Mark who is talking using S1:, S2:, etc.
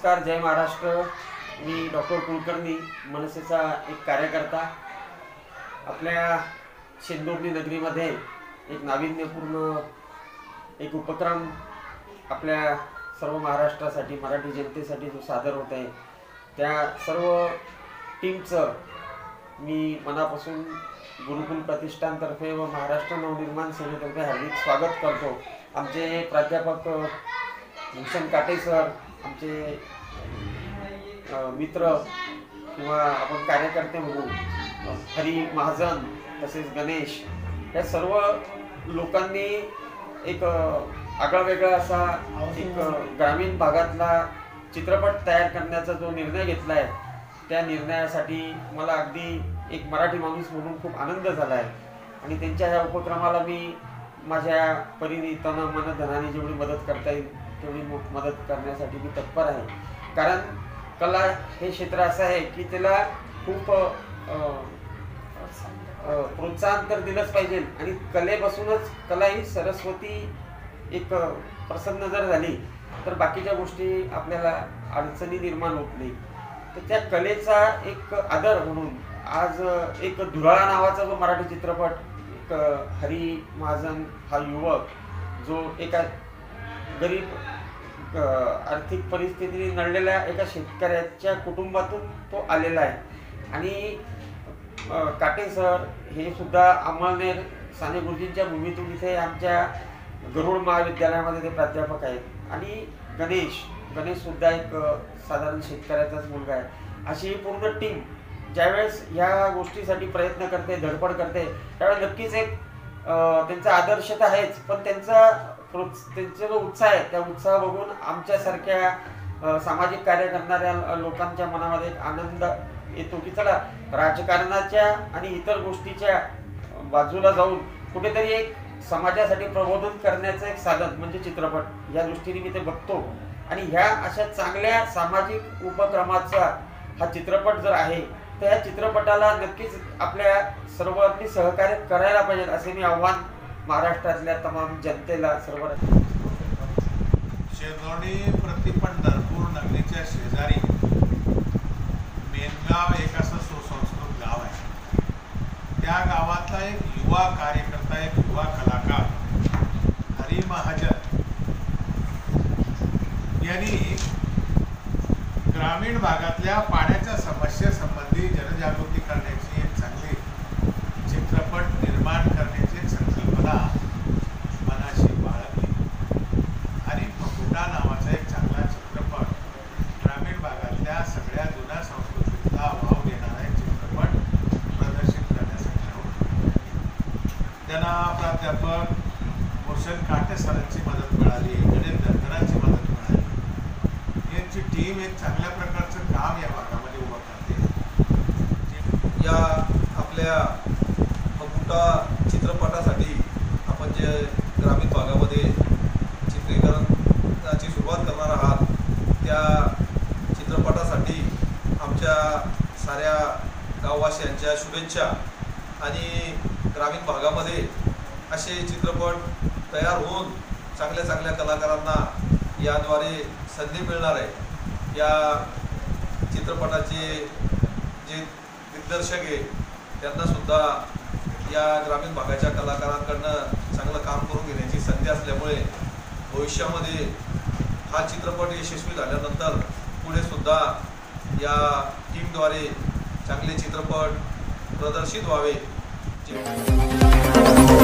S1: नमस्कार जय महाराष्ट्र. मी डॉक्टर कुलकर्णी मनसेचा एक कार्यकर्ता. आपल्या शेंदोर्णी नगरीमध्ये एक नाविन्यपूर्ण एक उपक्रम आपल्या सर्व महाराष्ट्रासाठी मराठी जनतेसाठी जो सादर होत आहे त्या सर्व टीमचं मी मनापासून गुरुकुल प्रतिष्ठानतर्फे व महाराष्ट्र नवनिर्माण सेनेतर्फे हार्दिक स्वागत करतो. आमचे प्राध्यापक भूषण काटे सर आमचे मित्र किंवा आपण कार्यकर्ते म्हणून हरी महाजन तसेच गणेश या सर्व लोकांनी एक आगळा वेगळा असा एक ग्रामीण भागातला चित्रपट तयार करण्याचा जो निर्णय घेतला आहे त्या निर्णयासाठी मला अगदी एक मराठी माणूस म्हणून खूप आनंद झाला आहे आणि त्यांच्या ह्या उपक्रमाला मी माझ्या परीने तन मन धनाने जेवढी मदत करता येईल तेवढी मो- मदत करण्यासाठी मी तत्पर आहे. कारण कला हे क्षेत्र असं आहे की त्याला खूप प्रोत्साहन तर दिलंच पाहिजे. आणि कलेपासूनच कला ही सरस्वती एक प्रसन्न जर झाली तर बाकीच्या गोष्टी आपल्याला अडचणी निर्माण होत नाही. तर त्या कलेचा एक आदर म्हणून आज एक धुराळा नावाचा जो मराठी चित्रपट एक हरी महाजन हा युवक जो एका गरीब आर्थिक परिस्थितीने नडलेल्या एका शेतकऱ्याच्या कुटुंबातून तो आलेला आहे. आणि काटे सर हे सुद्धा अमळनेर साने गुरुजींच्या भूमीतून इथे आमच्या गरुड महाविद्यालयामध्ये ते प्राध्यापक आहेत. आणि गणेश गणेशसुद्धा एक साधारण शेतकऱ्याचाच मुलगा आहे. अशी ही पूर्ण टीम ज्यावेळेस ह्या गोष्टीसाठी प्रयत्न करते धडपड करते त्यावेळेस नक्कीच एक त्यांचा आदर्श तर आहेच पण त्यांचा प्रोत्स त्यांचा जो उत्साह आहे त्या उत्साह बघून आमच्यासारख्या सामाजिक कार्य करणाऱ्या लोकांच्या मनामध्ये एक आनंद येतो की चला राजकारणाच्या आणि इतर गोष्टीच्या बाजूला जाऊन कुठेतरी एक समाजासाठी प्रबोधन करण्याचं एक साधन म्हणजे चित्रपट. या दृष्टीने मी ते बघतो. आणि ह्या अशा चांगल्या सामाजिक उपक्रमाचा हा चित्रपट जर आहे तर या चित्रपटाला नक्कीच आपल्या सर्वांनी सहकार्य करायला पाहिजे असे मी आव्हान महाराष्ट्रातल्या तमाम जनतेला सर्व
S2: शेरनोडी प्रतिपंढरपूर नगरीच्या शेजारी. मेनगाव एक असं सुसंस्कृत गाव आहे. त्या गावातला एक युवा कार्यकर्ता एक युवा कलाकार हरी महाजन यांनी ग्रामीण भागातल्या पाण्याच्या समस्येसंबंधी जनजागृती करण्याची एक चांगली चित्रपट निर्माण करण्याची एक संकल्पना मनाशी बाळगली आणि फकुटा नावाचा एक चांगला चित्रपट ग्रामीण भागातल्या सगळ्या जुन्या संस्कृतीला वाव देणारा एक चित्रपट प्रदर्शित करण्यासाठी ठरवलं त्यांना प्राध्यापक भूषण काटे सरांची मदत मिळाली गणेश दत्तरांची मदत मिळाली. यांची टीम एक चांगल्या प्रकारचं काम या भागामध्ये उभं करते.
S3: या आपल्या फकुटा चित्रपटासाठी आपण जे ग्रामीण भागामध्ये चित्रीकरणाची सुरुवात करणार आहात त्या चित्रपटासाठी आमच्या साऱ्या गाववासियांच्या शुभेच्छा आणि ग्रामीण भागामध्ये असे चित्रपट तयार होऊन चांगल्या चांगल्या कलाकारांना याद्वारे संधी मिळणार आहे. या चित्रपटाचे जे दिग्दर्शक आहे त्यांनासुद्धा या ग्रामीण भागाच्या कलाकारांकडनं चांगलं काम करून घेण्याची संधी असल्यामुळे भविष्यामध्ये हा चित्रपट यशस्वी झाल्यानंतर पुढे सुद्धा या टीमद्वारे चांगले चित्रपट प्रदर्शित व्हावे. Thank.